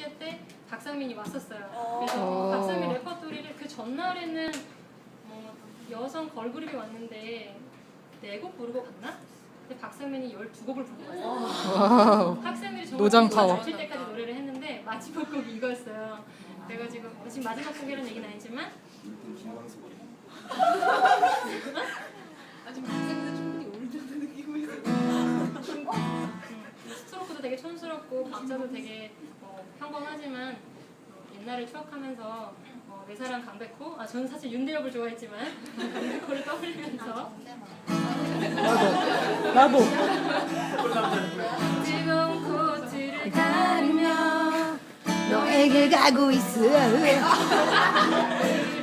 축제 때 박상민이 왔었어요. 어. 그래서 박상민 레퍼토리를 그 전날에는 어, 여성 걸그룹이 왔는데 네 곡 부르고 갔나? 근데 박상민이 12곡을 부르고 왔어요. 학생들이 정말 노장 곡을 파워. 마칠 때까지 노래를 했는데 마지막 곡이 이거였어요. 그래가지고 지금 마지막 곡이라는 얘기는 아니지만 촌스럽고 박자도 되게 어, 평범하지만 어, 옛날을 추억하면서 어, 내 사랑 강백호 아 저는 사실 윤대엽을 좋아했지만 강백호를 떠올리면서 나도. 뜨거운 코트를 가르며 너에게 가고 있어.